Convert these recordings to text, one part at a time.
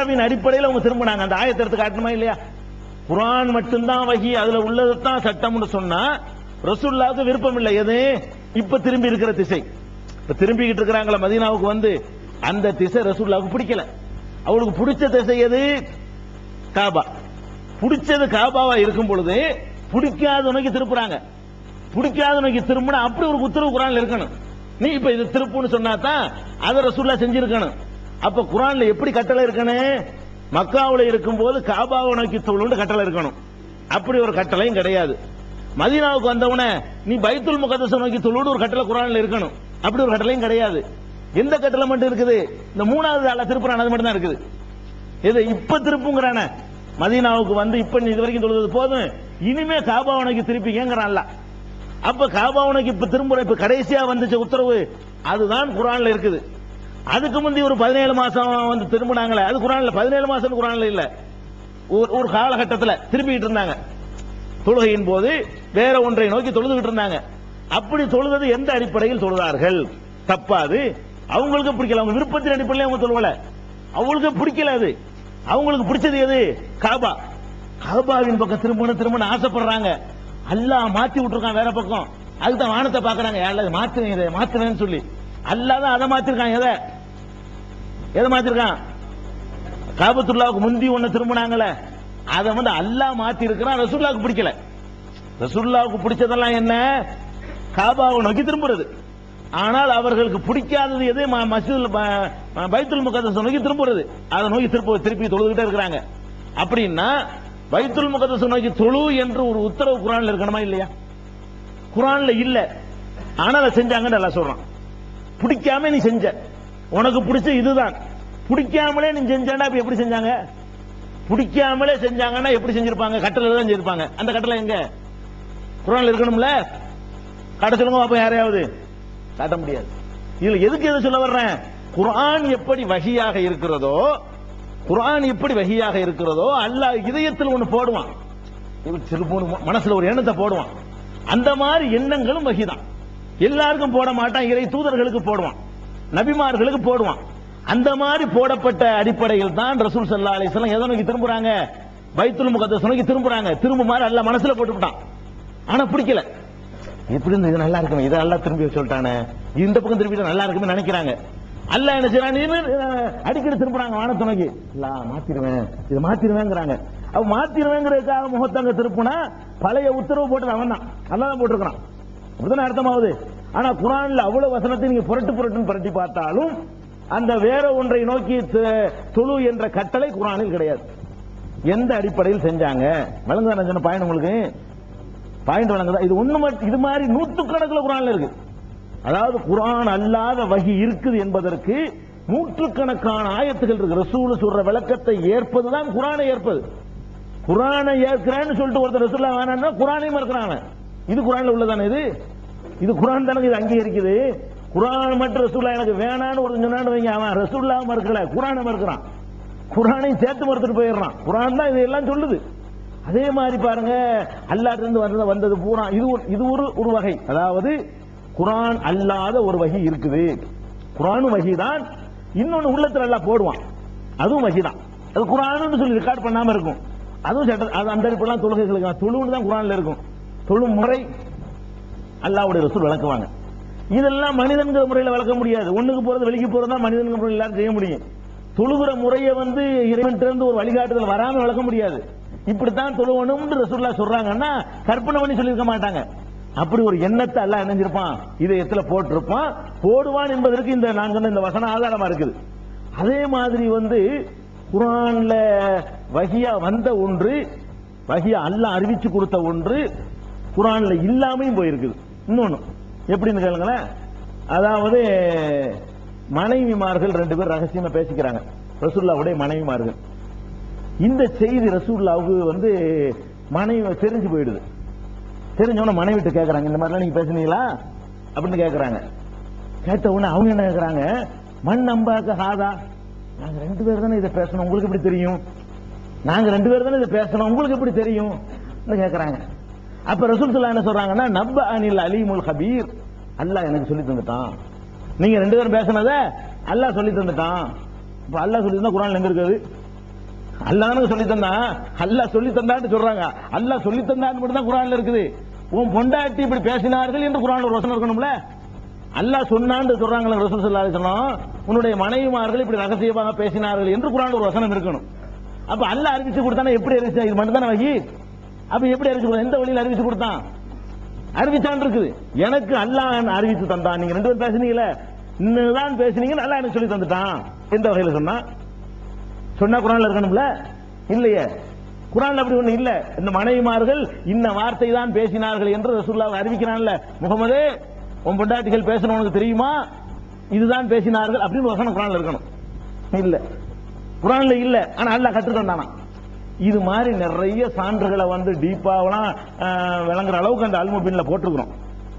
அடிப்படையில் அவங்க திரும்பினாங்க. அந்த ஆயத்தை காட்டணுமா இல்லையா? குரான் மட்டும்தான் வகி அதுல உள்ளதான் சட்டம்னு சொன்னா ரசூல்லாவுக்கு விருப்பம் இல்லை. எது? இப்ப திரும்பி இருக்கிற திசை. இப்ப திரும்பிக்கிட்டு இருக்கிறாங்களா மதீனாவுக்கு வந்து அந்த திசை ரசூல்லாவுக்கு பிடிக்கல. அவளுக்கு பிடிச்ச திசை எது? காபா. பிடிச்சது காபாவா இருக்கும் பொழுது பிடிக்காத நோக்கி திருப்புறாங்க. பிடிக்காத நோக்கி திரும்பினா அப்படி ஒரு உத்தரவு குரான் இருக்கணும். நீ இப்ப இது திருப்புன்னு சொன்னா தான் அதை ரசூல்லா செஞ்சிருக்கணும். அப்ப குரான்ல எப்படி கட்டளை இருக்கணும்? மக்காவில் இருக்கும் போது காபாவை நோக்கி தொழுன்னு கட்டளை இருக்கணும். அப்படி ஒரு கட்டளையும் கிடையாது. மதீனாவுக்கு வந்தவன நீ பைத்துல் முகத்தச நோக்கி தொழுன்னு ஒரு கட்டளை குரான்ல இருக்கணும். அப்படி ஒரு கட்டளையும் கிடையாது. எந்த கட்டளை மட்டும் இருக்குது? இந்த மூணாவது ஆள திருப்புறான் அது மட்டும் தான் இருக்குது. இது இப்ப திருப்புங்கிறான. மதீனாவுக்கு வந்து இப்ப நீ இது வரைக்கும் தொழுது போதும். இனிமே காபாவனைக்கு திருப்பி ஏங்குறான்ல அப்ப காபாவனைக்கு இப்ப திரும்ப இப்ப கடைசியா வந்துச்ச உத்தரவு அதுதான் குரான்ல இருக்குது. அதுக்கு முந்தி ஒரு பதினேழு மாசம் வந்து திரும்பினாங்களே. அது குரான்ல பதினேழு மாசம் குரான்ல இல்ல. ஒரு ஒரு காலகட்டத்தில் திருப்பிட்டு இருந்தாங்க. தொழுகையின் போது வேற ஒன்றை நோக்கி தொழுதுகிட்டு இருந்தாங்க. அப்படி தொழுதது எந்த அடிப்படையில் தொழுதார்கள்? தப்பாது. அவங்களுக்கு பிடிக்கல. அவங்க விருப்பத்தின் அடிப்படையில் அவங்க தொழுவல. அவங்களுக்கு பிடிக்கல அது. அவங்களுக்கு பிடிச்சது எது? காபா. காபாவின் பக்கம் திரும்பணும் திரும்பணும் ஆசைப்படுறாங்க. அல்லாஹ் மாத்தி விட்டுருக்கான் வேற பக்கம். அதுதான் வானத்தை பாக்குறாங்க மாத்துவேன் இதை மாத்துவேன்னு சொல்லி. அல்லாதான் அதை மாத்திருக்காங்க எதை? எதை மாத்திருக்கான்? காபத்துல்லாவுக்கு முந்தி ஒண்ணு திரும்பினாங்களே அதை வந்து அல்லாஹ் மாத்தி இருக்கிறான் ரசூல்லாவுக்கு பிடிக்கல. ரசூல்லாவுக்கு பிடிச்சதெல்லாம் என்ன? காபாவை நோக்கி திரும்புறது. ஆனால் அவர்களுக்கு பிடிக்காதது எது? ம- பைத்துல் முகதஸ் நோக்கி திரும்புறது. அதை நோக்கி திருப்ப திருப்பி தொழுதுகிட்டே இருக்கிறாங்க. அப்படின்னா பைத்துல் முகத்தஸ் நோக்கி தொழு என்று ஒரு உத்தரவு குரான்ல இருக்கணுமா இல்லையா? குரான்ல இல்ல. ஆனால் அதை செஞ்சாங்கன்னு எல்லாம் சொல்றான். பிடிக்காம நீ செஞ்ச. உனக்கு பிடிச்ச இதுதான். பிடிக்காமலே நீ செஞ்சாண்டா அப்ப எப்படி செஞ்சாங்க? பிடிக்காமலே செஞ்சாங்கன்னா எப்படி செஞ்சிருப்பாங்க? கட்டளை தான் செஞ்சிருப்பாங்க. அந்த கட்டளை எங்க? குரான்ல இருக்கணும்ல? காட்ட சொல்லுங்க பாப்போம் யாரையாவது. காட்ட முடியாது. இதுல எதுக்கு எது சொல்ல வர்றேன்? குரான் எப்படி வகியாக இருக்கிறதோ குரான் எப்படி வகியாக இருக்கிறதோ அல்லா இதயத்தில் ஒண்ணு போடுவான். மனசுல ஒரு எண்ணத்தை போடுவான். அந்த மாதிரி எண்ணங்களும் வகிதான். எல்லாருக்கும் போட மாட்டான். இறை தூதர்களுக்கு போடுவான். நபிமார்களுக்கு போடுவான். அந்த மாதிரி போடப்பட்ட அடிப்படையில் தான் ரசூல் சல்லா அலிஸ்லாம் எதை நோக்கி திரும்புறாங்க? பைத்துல் முகத்தை நோக்கி திரும்புறாங்க. திரும்ப மாதிரி அல்ல மனசுல போட்டுவிட்டான். ஆனா பிடிக்கல. எப்படி இருந்து இது நல்லா இருக்குமே? இதை நல்லா திரும்பி சொல்லிட்டானே? இந்த பக்கம் திரும்பி நல்லா இருக்குமே நினைக்கிறாங்க. அல்ல என்ன செய்யறான்? அடிக்கடி திரும்புறாங்க வானத்தை நோக்கி. இல்ல மாத்திருவேன். இதை மாத்திருவேங்கிறாங்க. அவ மாத்திருவேங்கிறதுக்காக முகத்தங்க திருப்புனா பழைய உத்தரவு போட்டு அவன் தான் நல்லா தான் போட்டிருக்கிறான். அப்படிதானே அர்த்தமாகுது. ஆனா குரான்ல அவ்வளவு வசனத்தை நீங்க புரட்டு புரட்டுன்னு புரட்டி பார்த்தாலும் அந்த வேற ஒன்றை நோக்கி தொழு என்ற கட்டளை குரானில் கிடையாது. எந்த அடிப்படையில் செஞ்சாங்க? வழங்குதான் சொன்ன பயன் உங்களுக்கு? பாயிண்ட் வழங்குதா இது ஒண்ணு இது மாதிரி நூற்றுக்கணக்கில் குரான்ல இருக்கு. அதாவது குரான் அல்லாத வகி இருக்குது என்பதற்கு நூற்றுக்கணக்கான ஆயத்துகள் இருக்கு. ரசூல் சொல்ற விளக்கத்தை ஏற்பதுதான் குரானை ஏற்பது. குரானை ஏற்கிறேன்னு சொல்லிட்டு ஒருத்தர் ரசூல்லா வேணாம்னா குரானையும் மறுக்கிறான் இது குரான்ல உள்ளதானே இது? இது குரான் தானே இது அங்கீகரிக்குது. குரான் மட்டும் ரசூல்லா எனக்கு வேணான்னு ஒரு சொன்னான்னு வைங்க. அவன் ரசூல்லா மறுக்கல. குரானை மறுக்கிறான். குரானையும் சேர்த்து மறுத்துட்டு போயிடுறான். குரான் தான் இதெல்லாம் சொல்லுது. அதே மாதிரி பாருங்க அல்லாஹ் இருந்து வந்தது வந்தது பூரா. இது ஒரு- இது ஒரு ஒரு வகை. அதாவது குரான் அல்லாத ஒரு வகை இருக்குது. குரானும் வகை தான் இன்னொன்று உள்ளத்தில் எல்லாம் போடுவான். அதுவும் வகை தான் அது குரானுன்னு சொல்லி ரெக்கார்ட் பண்ணாமல் இருக்கும். அதுவும் சட்ட அது அந்த அடிப்படையில் தொழுகைகளுக்கு தொழுன்னு தான் குரானில் இருக்கும். தொழும் முறை அல்லாவுடைய ரசூல் விளக்குவாங்க இதெல்லாம் மனிதன்கிற முறையில் வளர்க்க முடியாது. ஒண்ணுக்கு போறது வெளிக்கு போறது தான் மனிதன்கிற முறையில் எல்லாரும் செய்ய முடியும். தொழுகிற முறையை வந்து இறைவன் இருந்து ஒரு வழிகாட்டுதல் வராமல் வளர்க்க முடியாது. இப்படித்தான் தொழுவணும்னு ரசூல்லா சொல்றாங்கன்னா கற்பனை பண்ணி சொல்லியிருக்க மாட்டாங்க. அப்படி ஒரு எண்ணத்தை எல்லாம் இணைஞ்சிருப்பான். இதயத்துல போட்டிருப்பான். போடுவான் என்பதற்கு இந்த நாங்கள் இந்த வசனம் ஆதாரமா இருக்குது. அதே மாதிரி வந்து குரான்ல வகியா வந்த ஒன்று வகியா அல்லாஹ் அறிவிச்சு கொடுத்த ஒன்று குரான்ல இல்லாமையும் போயிருக்குது. இன்னொன்னு. எப்படின்னு கேளுங்களேன். அதாவது மனைவிமார்கள் ரெண்டு பேர் ரகசியமா பேசிக்கிறாங்க. ரசூல்லாவுடைய மனைவிமார்கள். இந்த செய்தி ரசூல்லாவுக்கு வந்து மனைவி தெரிஞ்சு போயிடுது. தெரிஞ்சவன மனைவிட்டு கேட்கறாங்க இந்த மாதிரிலாம் நீங்க பேசுனீங்களா? அப்படின்னு கேட்கறாங்க கேட்ட உடனே அவங்க என்ன கேட்கறாங்க மண் நம்பாக்க ஹாதா. நாங்க ரெண்டு பேர் தானே இதை பேசணும். உங்களுக்கு எப்படி தெரியும்? நாங்க ரெண்டு பேர் தானே இதை பேசணும். உங்களுக்கு எப்படி தெரியும்? கேட்கறாங்க அப்ப ரசூல் ஸல்லல்லாஹு என்ன சொல்றாங்கன்னா நப்ப அனில் அலிமுல் ஹபீர் அல்லாஹ் எனக்கு சொல்லி தந்துட்டான். நீங்க ரெண்டு பேரும் பேசினத அல்லாஹ் சொல்லி தந்துட்டான். இப்ப அல்லாஹ் சொல்லி தந்தா குரான் எங்க இருக்குது? அல்லாஹ் தானே சொல்லி தந்தான் அல்லாஹ் சொல்லி தந்தான்னு சொல்றாங்க. அல்லாஹ் சொல்லி தந்தான்னு மட்டும் தான் குரான்ல இருக்குது. உன் பொண்டாட்டி இப்படி பேசினார்கள் என்று குரான் ஒரு வசனம் இருக்கணும்ல? அல்லாஹ் சொன்னான்னு சொல்றாங்களே ரசூல் ஸல்லல்லாஹு சொன்னோம் உன்னுடைய மனைவிமார்கள் இப்படி ரகசியமாக பேசினார்கள் என்று குரான் ஒரு வசனம் இருக்கணும். அப்ப அல்லாஹ் அறிவிச்சு கொடுத்தானே எப்படி அறிவிச்சா? இது மட்டும் தானே வகி அப்ப எப்படி அறிவிச்சு கொடுத்தான் எந்த வழியில் அறிவிச்சு கொடுத்தான்? அறிவிச்சான் இருக்குது. எனக்கு அல்லாஹ் அறிவித்து தந்தான். நீங்க ரெண்டு பேரும் பேசுனீங்களே இன்னுதான் பேசுனீங்க நல்லா எனக்கு சொல்லி தந்துட்டான். எந்த வகையில சொன்னா? சொன்னா குரான்ல இருக்கணும்ல? இல்லையே. குரான் அப்படி ஒண்ணு இல்ல. இந்த மனைவிமார்கள் இந்த வார்த்தை தான் பேசினார்கள் என்று ரசூல்லா அறிவிக்கிறான்ல. முகமது உன் பொண்டாட்டிகள் பேசணும் உனக்கு தெரியுமா? இதுதான் பேசினார்கள் அப்படின்னு வசனம் குரான்ல இருக்கணும். இல்ல. குரான்ல இல்ல. ஆனா அல்லாஹ் கற்றுத்தந்தானா இது மாதிரி நிறைய சான்றுகளை வந்து டீப்பாவெல்லாம் விளங்குற அளவுக்கு அந்த அல்முபின்ல போட்டிருக்கிறோம்.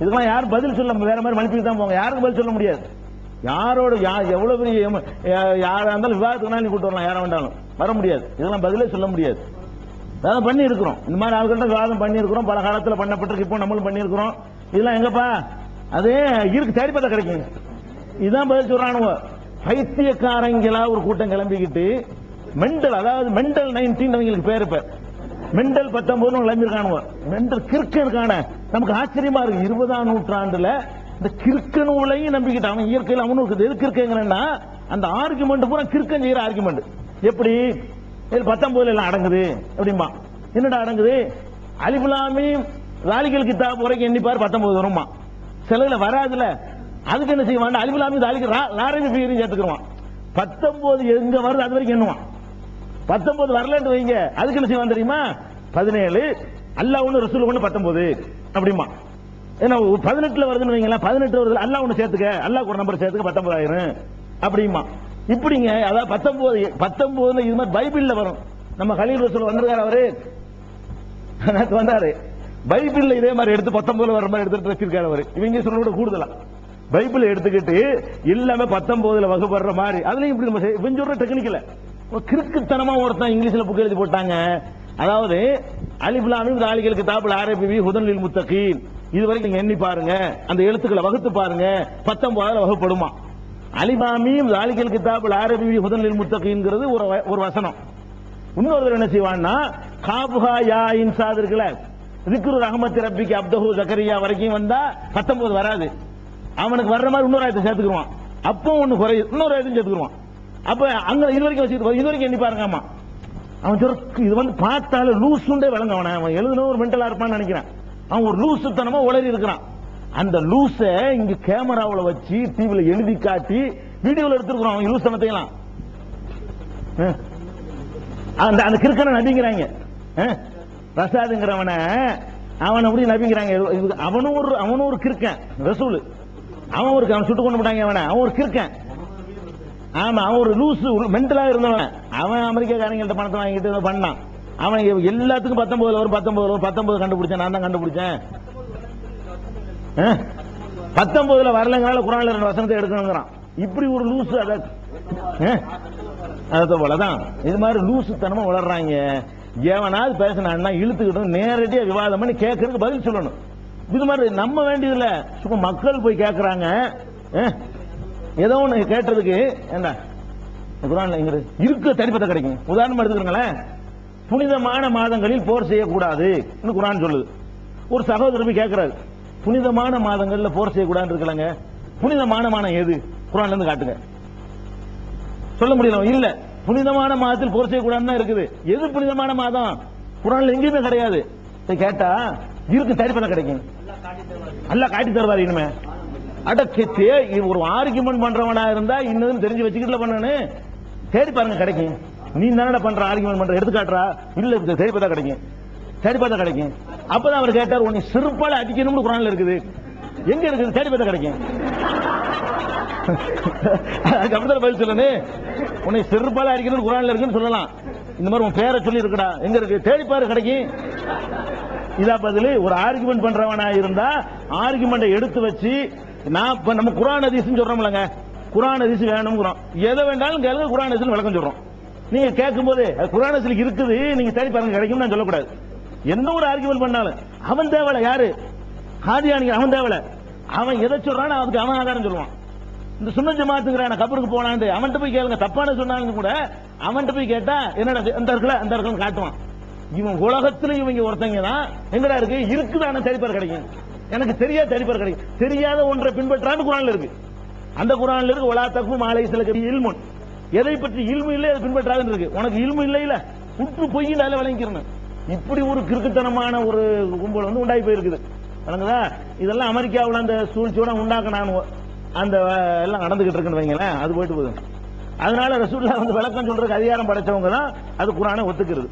இதுக்கெல்லாம் யாரும் பதில் சொல்ல வேற மாதிரி மனுப்பிட்டு தான் போங்க யாருக்கும் பதில் சொல்ல முடியாது. யாரோட யா- எவ்வளவு பெரிய யாரா இருந்தாலும் விவாதத்துக்கு நீ கூட்டு வரலாம் யாரா வேண்டாலும் வர முடியாது. இதெல்லாம் பதிலே சொல்ல முடியாது. அதான் பண்ணி இருக்கிறோம் இந்த மாதிரி ஆள்கிட்ட விவாதம் பண்ணி இருக்கிறோம் பல காலத்தில் பண்ணப்பட்டிருக்கு. இப்போ நம்மளும் பண்ணியிருக்கிறோம். இதெல்லாம் எங்கப்பா? அது இருக்கு. தேடி பார்த்தா கிடைக்கும் இதுதான் பதில் சொல்றானுங்க. பைத்தியக்காரங்களா ஒரு கூட்டம் கிளம்பிக்கிட்டு மெண்டல் அதாவது மெண்டல் நைன்டீன் அவங்களுக்கு பேர் இப்ப. மெண்டல் பத்தொன்பது கிளம்பிருக்கானுவ மெண்டல் கிறுக்கு இருக்கான. நமக்கு ஆச்சரியமா இருக்கு. இருபதாம் நூற்றாண்டுல இந்த கிறுக்கு நூலையும் நம்பிக்கிட்டான். அவன் இயற்கையில் அவனும் இருக்குது. எது கிறுக்குங்கிறன்னா அந்த ஆர்குமெண்ட் பூரா கிறுக்கன் செய்யற ஆர்குமெண்ட் எப்படி? இது பத்தொன்பதுல எல்லாம் அடங்குது. அப்படிமா என்னடா அடங்குது? அலிபுலாமி ராலிகள் கித்தா வரைக்கும் எண்ணிப்பார் பத்தொன்பது வருமா சிலதுல வராதுல. அதுக்கு என்ன செய்வான் அலிபுலாமி ராலிக்கு லாரவி பீரியும் சேர்த்துக்குருவான். பத்தொன்பது எங்க வருது அது வரைக்கும் எண்ணுவான். பத்தொன்பது வரலன்னு வைங்க. அதுக்கு என்ன செய்வான் தெரியுமா? பதினேழு அல்லாஹ் ஒண்ணு ரசூல் ஒண்ணு பத்தொன்பது. அப்படிமா ஏன்னா ஒரு பதினெட்டுல வருதுன்னு வைங்களேன் பதினெட்டு வருது அல்லாஹ் ஒண்ணு சேர்த்துக்க. அல்லாஹ் ஒரு நம்பர் சேர்த்துக்க பத்தொன்பதாயிரம். அப்படிமா இப்படிங்க அதாவது பத்தொன்பது பத்தொன்பதுல இது மாதிரி பைபிள்ல வரும். நம்ம கலீல் ரசூல் வந்திருக்காரு அவரு. வந்தாரு. பைபிள்ல இதே மாதிரி எடுத்து பத்தொன்பதுல வர மாதிரி எடுத்துட்டு வச்சிருக்காரு அவரு. இவங்க சொல்ல கூட கூடுதலா. பைபிள் எடுத்துக்கிட்டு எல்லாமே பத்தொன்பதுல வகுப்படுற மாதிரி. அதுலயும் இப்படி நம்ம செய்- இவன் சொல்ற டெக்னிக்கல கிறுக்குத்தனமா ஒருத்தன் இங்கிலீஷ்ல புக் எழுதி போட்டாங்க. அதாவது அலிபுலாமின் தாலிகளுக்கு தாப்புல ஆரம்பி ஹுதன்லில் முத்தகீன். இது வரைக்கும் நீங்க எண்ணி பாருங்க. அந்த எழுத்துக்களை வகுத்து பாருங்க. பத்தொன்பதுல வகுப்படுமா. அலிபாமியும் தாலிகள் கிதாபுல் ஆரபி ஹுதன்லில் முத்தகீன்ங்கிறது ஒரு வ- ஒரு வசனம். இன்னொருத்தர் என்ன செய்வான்னா காபுகா யா இன்சாத் இருக்குல்ல. திக்ரு ரஹமத் ரப்பிக்கு அப்தஹு ஜக்கரியா வரைக்கும் வந்தா பத்தொன்பது வராது. அவனுக்கு வர்ற மாதிரி இன்னொரு ஆயத்தை சேர்த்துக்குருவான் அப்போ ஒன்னு குறையும். இன்னொரு ஆயத்தையும் சேர்த்துக்குருவான் அப்ப அங்க இது வரைக்கும் வச்சுட்டு இது வரைக்கும் எண்ணி பாருங்க ஆமா. அவன் சொல்ற இது வந்து பார்த்தாலும் லூசுண்டே விளங்க அவனை அவன் எழுதுன ஒரு மென்டலா இருப்பான்னு நினைக்கிறான். அவன் ஒரு லூசுத்தனமா உளறி இருக்கிறான். அந்த லூச இங்க கேமராவில் வச்சு டிவில எழுதி காட்டி வீடியோல எடுத்துருக்கான் அவன் லூசனத்தையெல்லாம் அஹ். அந்த அந்த கிறுக்கனை நபிங்கிறாங்க. அஹ்? ரசாதுங்கிறவன அவன் அப்படி நபிங்கிறாங்க. அவனும் ஒரு அவனும் ஒரு கிறுக்கன் ரசூல். அவன் ஒரு அவன் சுட்டு கொண்டு போட்டாங்க அவனை. அவன் ஒரு கிறுக்கன். ஆமா அவன் ஒரு லூசு மென்டலா இருந்தவன். அவன் அமெரிக்காக்காரங்கள்ட்ட பணத்தை வாங்கிட்டு பண்ணான். அவன் எல்லாத்துக்கும் பத்தொன்பதுல வரும் பத்தொன்பதுல வரும் பத்தொன்பது கண்டுபிடிச்சேன் நான் தான் கண்டுபிடிச்சேன். பத்தொன்பதுல வரலங்கனால குரான்ல ரெண்டு வசனத்தை எடுக்கணுங்கிறான். இப்படி ஒரு லூசு அத அதை அது போலதான் இது மாதிரி லூசுத்தனமா வளர்றாங்க. எவனாவது பேசினான்னா இழுத்துக்கிட்டு நேரடியா விவாதம் பண்ணி கேட்கறதுக்கு பதில் சொல்லணும். இது மாதிரி நம்ம வேண்டியதில்லை. சும்மா மக்கள் போய் கேட்கறாங்க. ஏதோ ஒண்ணு கேட்டதுக்கு என்ன குரான்ல இங்க இருக்கு. தனிப்பட்ட கிடைக்கும் உதாரணமா எடுத்துக்கிறீங்களேன் புனிதமான மாதங்களில் போர் செய்யக்கூடாது குரான் சொல்லுது. ஒரு சகோதரர் போய் கேட்கிறாரு புனிதமான மாதங்கள்ல போர் செய்யக்கூடாதுன்னு இருக்கலங்க புனிதமான மாதம் எது? குரான்ல இருந்து காட்டுங்க. சொல்ல முடியல இல்ல. புனிதமான மாதத்தில் போர் செய்யக்கூடாதுன்னு தான் இருக்குது. எது புனிதமான மாதம்? குரான்ல எங்கேயுமே கிடையாது. கேட்டா இருக்கு தனிப்பட்ட கிடைக்கும் அல்லாஹ் காட்டி தருவார் இனிமே. அடக்கிச்சு ஒரு ஆர்குமெண்ட் பண்றவனா இருந்தா இன்னதும் தெரிஞ்சு வச்சுக்கிட்டுல பண்ணனு தேடி பாருங்க கிடைக்கும் நீ தானடா பண்ற ஆர்குமெண்ட் பண்ற? எடுத்து காட்டுறா இல்ல இது தேடி பார்த்தா கிடைக்கும் தேடி பார்த்தா கிடைக்கும் அப்பதான் அவர் கேட்டார் உன்னை சிறுப்பால அடிக்கணும்னு குரான்ல இருக்குது. எங்க இருக்குது? தேடி பார்த்தா கிடைக்கும் அதுக்கப்புறம் பதில் சொல்லணும் உன்னை செருப்பால அடிக்கணும்னு குரான்ல இருக்குன்னு சொல்லலாம். இந்த மாதிரி உன் பேரை சொல்லி இருக்கடா எங்க இருக்கு? தேடிப்பாரு கிடைக்கும் இதா பதில். ஒரு ஆர்குமெண்ட் பண்றவனா இருந்தா ஆர்குமெண்ட்டை எடுத்து வச்சு நான் இப்ப நம்ம குரான் ஹதீஸ்னு சொல்றோம்லங்க குரான் ஹதீஸ் வேணும்ங்கிறோம் எதை வேண்டாலும் கேளுங்க குரான் ஹதீஸ் விளக்கம் சொல்றோம். நீங்க கேட்கும் போது குரான் ஹதீஸ்ல இருக்குது நீங்க தேடி பாருங்க கிடைக்கும் நான் சொல்லக்கூடாது. எந்த ஒரு ஆர்கியூமெண்ட் பண்ணாலும் அவன் தேவலை யாரு? ஹாதியானி அவன் தேவலை அவன் எதை சொல்றானோ அதுக்கு அவன் ஆதாரம் சொல்லுவான். இந்த சுண்ண ஜமாத்துங்கிறான கபருக்கு போனாண்டு அவன்கிட்ட போய் கேளுங்க. தப்பான சொன்னாலும் கூட அவன்கிட்ட போய் கேட்டா என்னடா அந்த இருக்கல அந்த இருக்கல காட்டுவான். இவன் உலகத்துல இவங்க ஒருத்தங்க தான் எங்கடா இருக்கு? இருக்குதான சரிப்பார் கிடைக்கும். எனக்கு தெரியாத தனிப்பட கிடைக்கும் தெரியாத ஒன்றை பின்பற்றான்னு குரான்ல இருக்கு. அந்த குரான்ல இருக்கு ஒலா தப்பு மாலை சில இல்முன். எதை பற்றி இல்மு இல்லை அதை பின்பற்றாதுன்னு இருக்கு. உனக்கு இல்மு இல்லை இல்ல உற்று பொய் அதில் விளங்கிக்கிறணும் இப்படி ஒரு கிறுக்குத்தனமான ஒரு கும்பல் வந்து உண்டாகி போயிருக்குது. வழங்குதா இதெல்லாம் அமெரிக்காவில் அந்த சூழ்ச்சியோட உண்டாக்கினான் அந்த எல்லாம் நடந்துகிட்டு இருக்குன்னு வைங்களேன். அது போயிட்டு போகுது. அதனால ரசூல்லா வந்து விளக்கம் சொல்றதுக்கு அதிகாரம் படைச்சவங்க தான் அது குரானை ஒத்துக்கிறது.